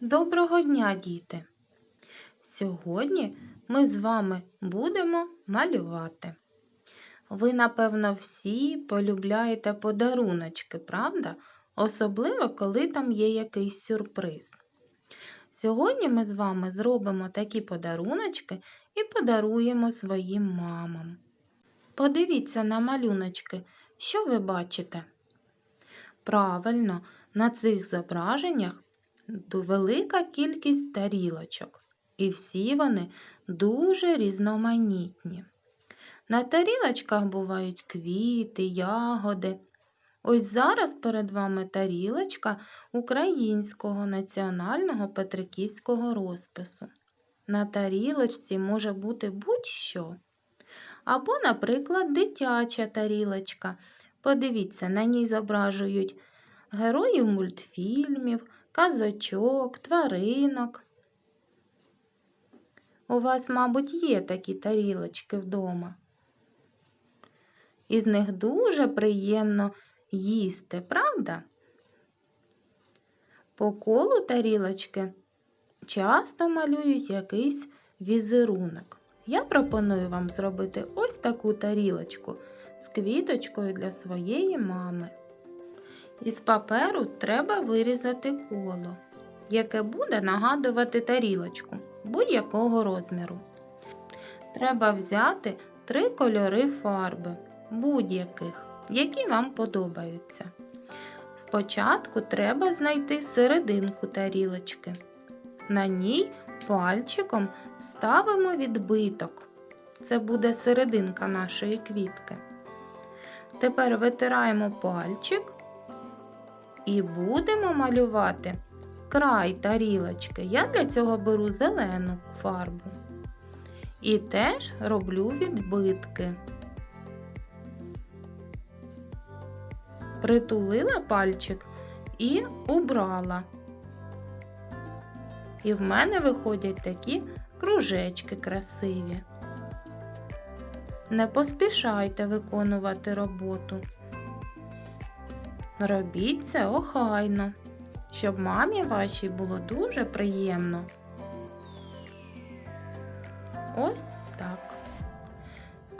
Доброго дня, діти! Сьогодні ми з вами будемо малювати. Ви, напевно, всі полюбляєте подаруночки, правда? Особливо, коли там є якийсь сюрприз. Сьогодні ми з вами зробимо такі подаруночки і подаруємо своїм мамам. Подивіться на малюночки, що ви бачите? Правильно, на цих зображеннях велика кількість тарілочок, і всі вони дуже різноманітні. На тарілочках бувають квіти, ягоди. Ось зараз перед вами тарілочка українського національного петриківського розпису. На тарілочці може бути будь-що. Або, наприклад, дитяча тарілочка. Подивіться, на ній зображують героїв мультфільмів, казочок, тваринок. У вас, мабуть, є такі тарілочки вдома. Із них дуже приємно їсти, правда? По колу тарілочки часто малюють якийсь візерунок. Я пропоную вам зробити ось таку тарілочку з квіточкою для своєї мами. Із паперу треба вирізати коло, яке буде нагадувати тарілочку будь-якого розміру. Треба взяти три кольори фарби, будь-яких, які вам подобаються. Спочатку треба знайти серединку тарілочки. На ній пальчиком ставимо відбиток. Це буде серединка нашої квітки. Тепер витираємо пальчик і будемо малювати край тарілочки. Я для цього беру зелену фарбу. І теж роблю відбитки. Притулила пальчик і убрала. І в мене виходять такі кружечки красиві. Не поспішайте виконувати роботу. Робіть це охайно, щоб мамі вашій було дуже приємно. Ось так.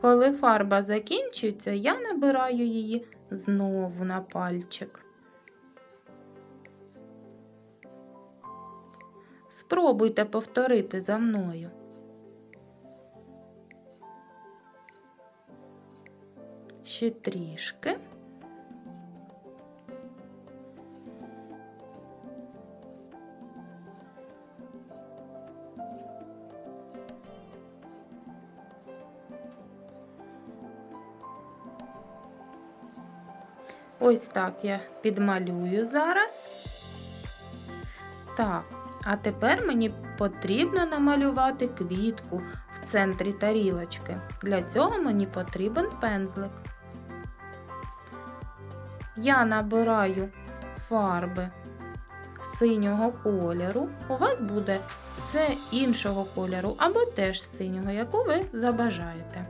Коли фарба закінчується, я набираю її знову на пальчик. Спробуйте повторити за мною. Ще трішки. Ось так я підмалюю зараз. Так, а тепер мені потрібно намалювати квітку в центрі тарілочки. Для цього мені потрібен пензлик. Я набираю фарби синього кольору. У вас буде це іншого кольору або теж синього, яку ви забажаєте.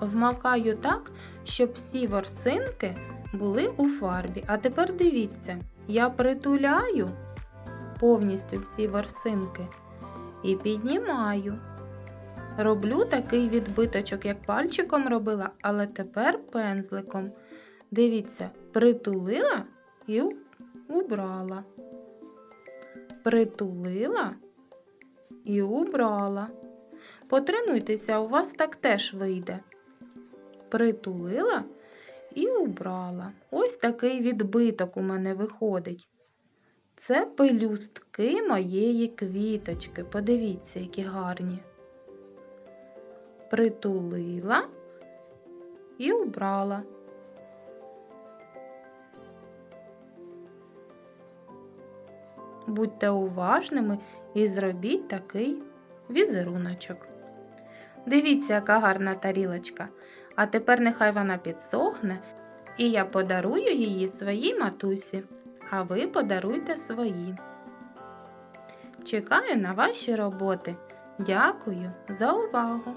Вмакаю так, щоб всі ворсинки були у фарбі. А тепер дивіться, я притуляю повністю всі ворсинки і піднімаю. Роблю такий відбиточок, як пальчиком робила, але тепер пензликом. Дивіться, притулила і убрала. Притулила і убрала. Потренуйтеся, у вас так теж вийде. Притулила і убрала. Ось такий відбиток у мене виходить. Це пелюстки моєї квіточки. Подивіться, які гарні. Притулила і убрала. Будьте уважними і зробіть такий візеруночок. Дивіться, яка гарна тарілочка. А тепер нехай вона підсохне, і я подарую її своїй матусі, а ви подаруйте свої. Чекаю на ваші роботи. Дякую за увагу!